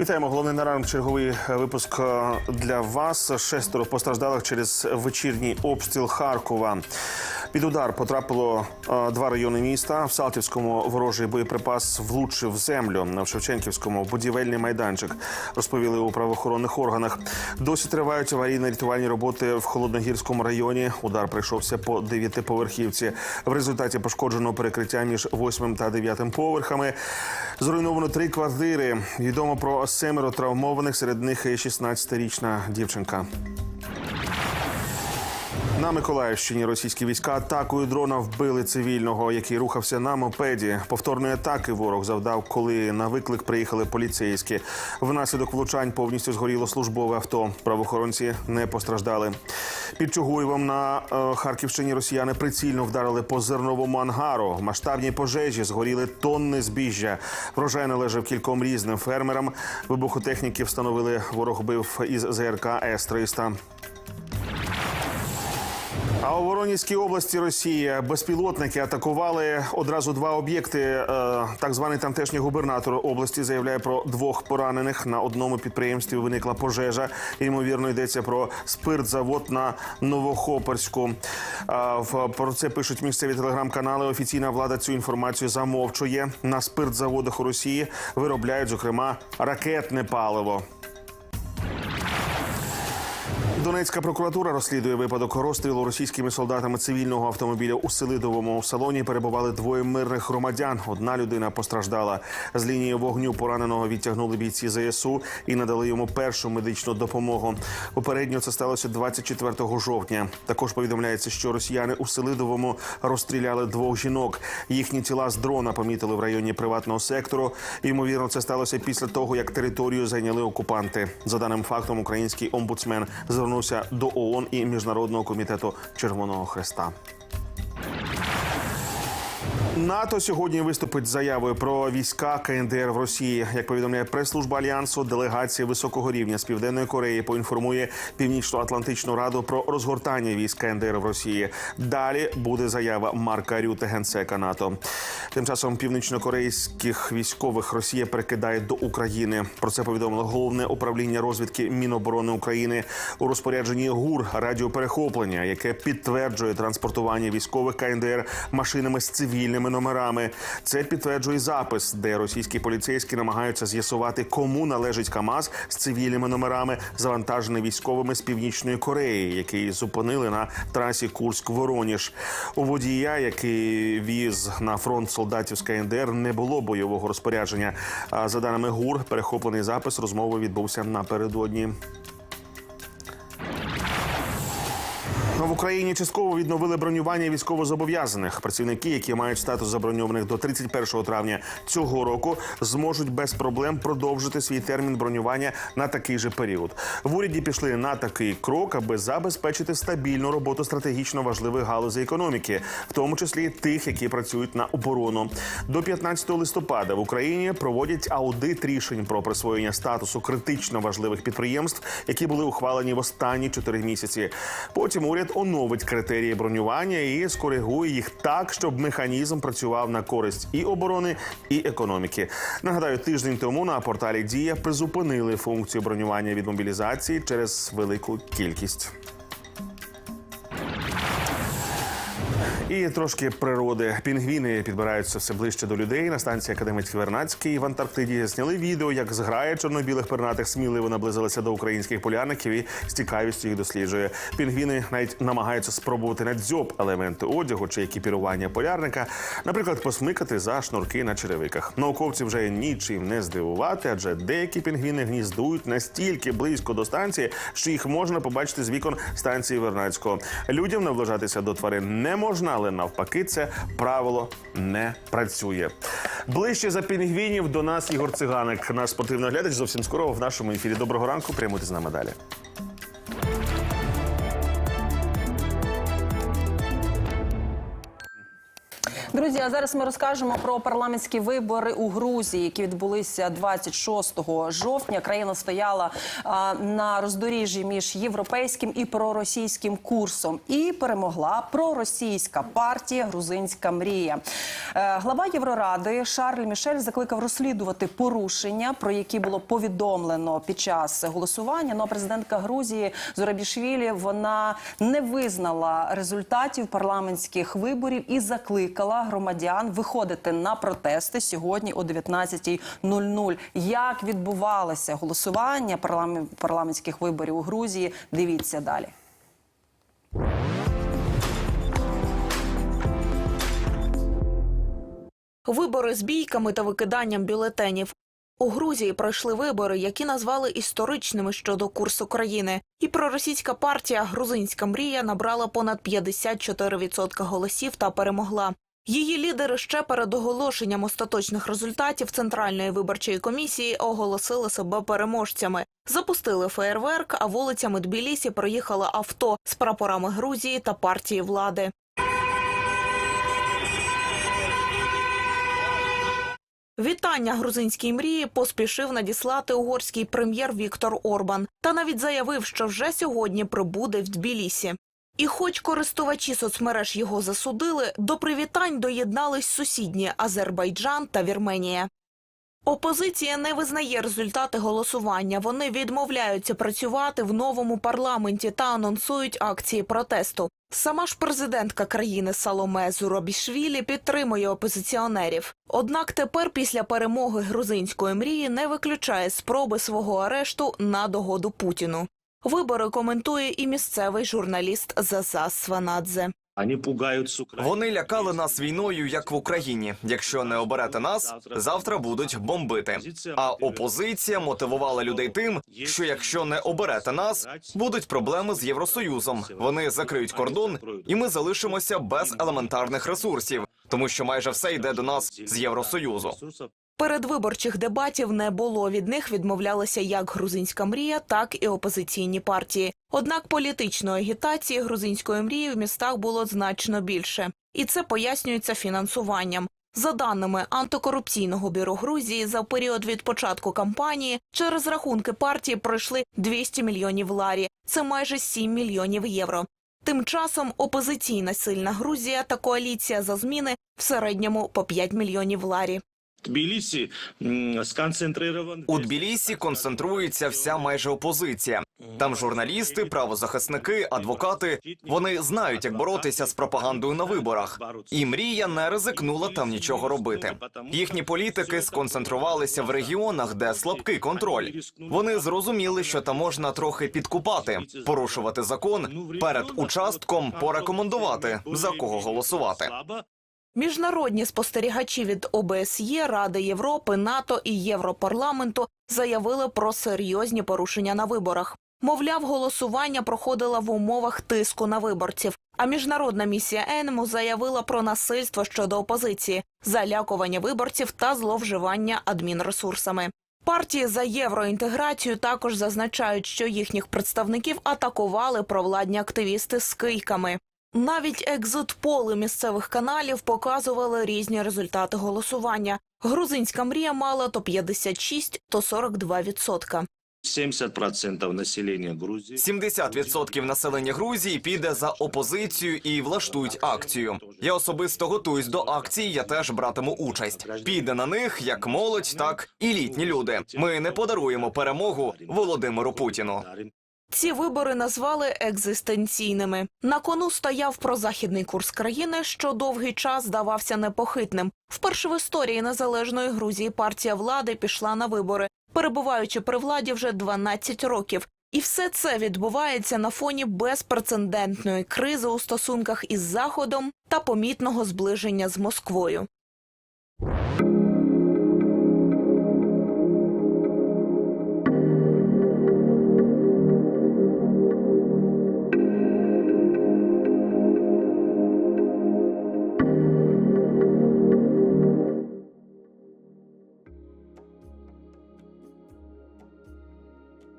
Вітаємо. Головний на ранок черговий випуск е, для вас. Шестеро постраждалих через вечірній обстріл Харкова. Під удар потрапило е, два райони міста. В Салтівському ворожий боєприпас влучив землю. В Шевченківському будівельний майданчик розповіли у правоохоронних органах. Досі тривають аварійно-рятувальні роботи в холодногірському районі. Удар прийшовся по дев'ятиповерхівці. В результаті пошкоджено перекриття між восьмим та дев'ятим поверхами. Зруйновано три квартири. Відомо про семеро травмованих. Серед них і 16-річна дівчинка. На Миколаївщині російські війська атакою дрона вбили цивільного, який рухався на мопеді. Повторної атаки ворог завдав, коли на виклик приїхали поліцейські. Внаслідок влучань повністю згоріло службове авто. Правоохоронці не постраждали. Під Чугуєвом на е, Харківщині росіяни прицільно вдарили по зерновому ангару. В масштабній пожежі згоріли тонни збіжжя. Врожай належав кільком різним фермерам. Вибухотехніки встановили ворог бив із ЗРК С-300. А у Воронізькій області Росії безпілотники атакували одразу два об'єкти. Е, Так званий тамтешній губернатор області заявляє про двох поранених. На одному підприємстві виникла пожежа. Ймовірно, йдеться про спиртзавод на Новохоперську. Про це пишуть місцеві телеграм-канали. Офіційна влада цю інформацію замовчує. На спиртзаводах у Росії виробляють, зокрема, ракетне паливо. Донецька прокуратура розслідує випадок розстрілу російськими солдатами цивільного автомобіля у Селидовому. Салоні перебували двоє мирних громадян. Одна людина постраждала. З лінії вогню пораненого відтягнули бійці ЗСУ і надали йому першу медичну допомогу. Попередньо це сталося 24 жовтня. Також повідомляється, що росіяни у Селидовому розстріляли двох жінок. Їхні тіла з дрона помітили в районі приватного сектору. Ймовірно, це сталося після того, як територію зайняли окупанти. За даним фактом, український омбудсмен звернувся до ООН і Міжнародного комітету Червоного Хреста. НАТО сьогодні виступить з заявою про війська КНДР в Росії. Як повідомляє прес-служба альянсу, делегація високого рівня з південної Кореї поінформує Північно-Атлантичну раду про розгортання військ КНДР в Росії. Далі буде заява Марка Рюте, генсека НАТО. Тим часом північнокорейських військових Росія перекидає до України. Про це повідомило головне управління розвідки Міноборони України у розпорядженні ГУР радіоперехоплення, яке підтверджує транспортування військових КНДР машинами з цивільними номерами. Це підтверджує запис, де російські поліцейські намагаються з'ясувати, кому належить КАМАЗ з цивільними номерами, завантажений військовими з північної Кореї, який зупинили на трасі Курськ-Вороніж. У водія, який віз на фронт солдатів з КНДР, не було бойового розпорядження. За даними ГУР, перехоплений запис розмови відбувся напередодні. В Україні частково відновили бронювання військовозобов'язаних. Працівники, які мають статус заброньованих до 31 травня цього року, зможуть без проблем продовжити свій термін бронювання на такий же період. В уряді пішли на такий крок, аби забезпечити стабільну роботу стратегічно важливих галузей економіки, в тому числі тих, які працюють на оборону. До 15 листопада в Україні проводять аудит рішень про присвоєння статусу критично важливих підприємств, які були ухвалені в останні 4 місяці. Потім уряд оновить критерії бронювання і скоригує їх так, щоб механізм працював на користь і оборони, і економіки. Нагадаю, тиждень тому на порталі Дія призупинили функцію бронювання від мобілізації через велику кількість. І трошки природи. Пінгвіни підбираються все ближче до людей. На станції академіць Вернацький в Антарктиді зняли відео, як зграя чорнобілих пернатих сміливо наблизилися до українських полярників і з цікавістю їх досліджує. Пінгвіни навіть намагаються спробувати на дзьоб елементи одягу чи екіпірування полярника, наприклад, посмикати за шнурки на черевиках. Науковці вже нічим не здивувати, адже деякі пінгвіни гніздують настільки близько до станції, що їх можна побачити з вікон станції Вернацького. Людям наближатися до тварин не можна, але навпаки, це правило не працює. Ближче за пінгвінів до нас Ігор Циганик, наш спортивний глядач. Зовсім скоро в нашому ефірі. Доброго ранку. Прямуйте з нами далі. Друзі, а зараз ми розкажемо про парламентські вибори у Грузії, які відбулися 26 жовтня. Країна стояла а, на роздоріжжі між європейським і проросійським курсом, і перемогла проросійська партія Грузинська мрія. Е, глава Євроради Шарль Мішель закликав розслідувати порушення, про які було повідомлено під час голосування. Ну а президентка Грузії Зорабішвілі вона не визнала результатів парламентських виборів і закликала громадян виходити на протести сьогодні о 19.00. Як відбувалося голосування парламен- парламентських виборів у Грузії? Дивіться далі. Вибори з бійками та викиданням бюлетенів. У Грузії пройшли вибори, які назвали історичними щодо курсу країни. І проросійська партія Грузинська мрія набрала понад 54% голосів та перемогла. Її лідери ще перед оголошенням остаточних результатів Центральної виборчої комісії оголосили себе переможцями. Запустили феєрверк, а вулицями Тбілісі проїхали авто з прапорами Грузії та партії влади. Вітання грузинській мрії поспішив надіслати угорський прем'єр Віктор Орбан та навіть заявив, що вже сьогодні прибуде в Тбілісі. І хоч користувачі соцмереж його засудили, до привітань доєднались сусідні Азербайджан та Вірменія. Опозиція не визнає результати голосування. Вони відмовляються працювати в новому парламенті та анонсують акції протесту. Сама ж президентка країни Саломе Зуробішвілі підтримує опозиціонерів. Однак тепер, після перемоги грузинської мрії, не виключає спроби свого арешту на догоду Путіну. Вибори коментує і місцевий журналіст Зазас Сванадзе. Они пугают. Вони лякали нас війною, як в Україні. Якщо не оберете нас, завтра будуть бомбити. А опозиція мотивувала людей тим, що якщо не оберете нас, будуть проблеми з Євросоюзом. Вони закриють кордон, і ми залишимося без елементарних ресурсів, тому що майже все йде до нас з Євросоюзу. Передвиборчих дебатів не було. Від них відмовлялися як грузинська мрія, так і опозиційні партії. Однак політичної агітації грузинської мрії в містах було значно більше, і це пояснюється фінансуванням. За даними антикорупційного бюро Грузії, за період від початку кампанії через рахунки партії пройшли 200 мільйонів ларі. Це майже 7 мільйонів євро. Тим часом опозиційна сильна Грузія та коаліція за зміни в середньому по 5 мільйонів ларі. Тбилиси м, сконцентрирован. У Тбілісі концентрується вся майже опозиція. Там журналісти, правозахисники, адвокати. Вони знають, як боротися з пропагандою на виборах. І мрія не ризикнула там нічого робити. Їхні політики сконцентрувалися в регіонах, де слабкий контроль. Вони зрозуміли, що там можна трохи підкупати, порушувати закон перед участком, порекомендувати за кого голосувати. Міжнародні спостерігачі від ОБСЄ, Ради Європи, НАТО і Європарламенту заявили про серйозні порушення на виборах. Мовляв, голосування проходило в умовах тиску на виборців. А міжнародна місія ЕНМУ заявила про насильство щодо опозиції, залякування виборців та зловживання адмінресурсами. Партії за євроінтеграцію також зазначають, що їхніх представників атакували провладні активісти з кийками. Навіть екзитполи місцевих каналів показували різні результати голосування. Грузинська мрія мала то 56, то 42 відсотка. 70% населения Грузии. 70% населення Грузії піде за опозицію і влаштують акцію. Я особисто готуюсь до акції. Я теж братиму участь. Піде на них як молодь, так і літні люди. Ми не подаруємо перемогу Володимиру Путіну. Ці вибори назвали екзистенційними. На кону стояв прозахідний курс країни, що довгий час здавався непохитним. Вперше в історії незалежної Грузії партія влади пішла на вибори, перебуваючи при владі вже 12 років. І все це відбувається на фоні безпрецедентної кризи у стосунках із Заходом та помітного зближення з Москвою.